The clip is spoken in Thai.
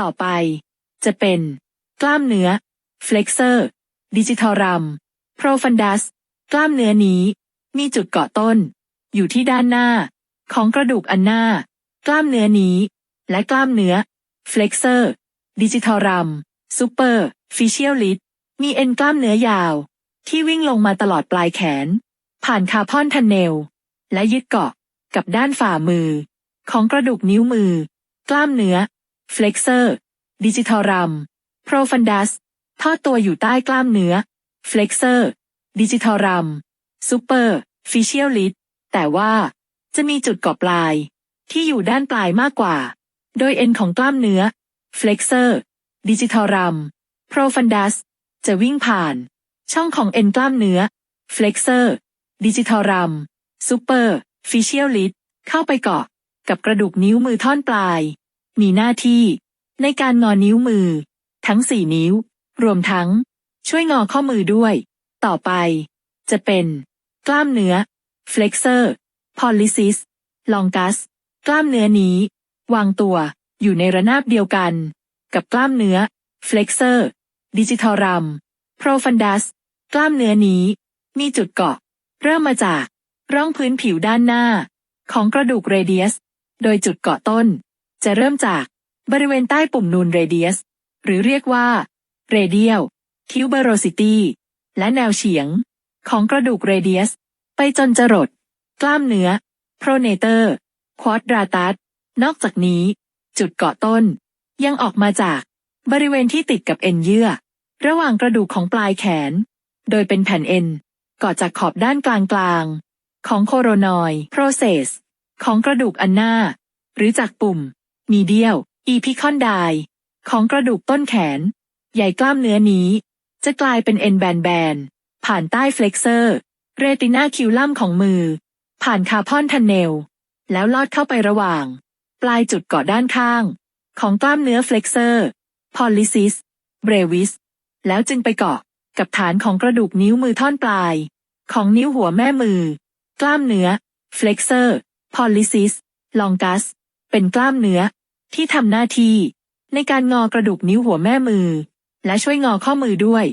ต่อไป จะเป็น กล้ามเนื้อ flexor digitorum profundus กล้ามเนื้อนี้ มีจุดเกาะต้น อยู่ที่ด้านหน้า ของกระดูกอันหน้า กล้ามเนื้อนี้ และกล้ามเนื้อ flexor digitorum superficialis มีเอ็นกล้ามเนื้อยาว ที่วิ่งลงมาตลอดปลายแขน ผ่านคาพอนทันเนล และยึดเกาะกับด้านฝ่ามือ ของกระดูกนิ้วมือ กล้ามเนื้อ flexor digitorum profundus ทอดตัวอยู่ใต้กล้ามเนื้อ flexor digitorum superficialis แต่ว่าจะมีจุดเกาะปลาย ที่อยู่ด้านปลายมากกว่า โดยเอ็นของกล้ามเนื้อ flexor digitorum profundus จะวิ่งผ่าน ช่องของเอ็นกล้ามเนื้อ flexor digitorum superficialis เข้าไปเกาะกับกระดูกนิ้วมือท่อนปลาย มีหน้าที่ในการงอนิ้วมือ ทั้งสี่นิ้ว รวมทั้ง ช่วยงอข้อมือด้วย ต่อไป จะเป็น กล้ามเนื้อ flexor pollicis longus กล้ามเนื้อนี้ วางตัวอยู่ในระนาบเดียวกัน กับกล้ามเนื้อ flexor digitorum profundus กล้ามเนื้อนี้ มีจุดเกาะ เริ่มมาจาก ร่องพื้นผิวด้านหน้า ของกระดูกเรเดียส โดยจุดเกาะต้น จะเริ่มจากบริเวณใต้ปุ่มนูนเรเดียสหรือเรียกว่า radial tuberosity และแนวเฉียง ของกระดูกเรเดียส ไปจนจรด กล้ามเนื้อ pronator quadratus นอกจากนี้ จุดเกาะต้น ยังออกมาจากบริเวณที่ติดกับเอ็นเยื่อ ระหว่างกระดูกของปลายแขน โดยเป็นแผ่นเอ็นก่อจากขอบด้านกลางกลางของโคโรนอยโปรเซสของกระดูกอันหน้า หรือจากปุ่ม มีเดียลอีพิคอนไดของกระดูกต้นแขน ใหญ่กล้ามเนื้อนี้ จะกลายเป็นเอ็นแบนๆ ผ่านใต้เฟล็กเซอร์ เรตินาคิวลัมของมือ ผ่านคาร์พอนทันเนล แล้วลอดเข้าไประหว่าง ปลายจุดเกาะด้านข้าง ของกล้ามเนื้อเฟล็กเซอร์พอลิซิสเบรวิส แล้วจึงไปเกาะกับฐานของกระดูกนิ้วมือท่อนปลาย ของนิ้วหัวแม่มือ กล้ามเนื้อ flexor pollicis longus เป็นกล้ามเนื้อ ที่ทำหน้าที่ ในการงอกระดูกนิ้วหัวแม่มือ และช่วยงอข้อมือด้วย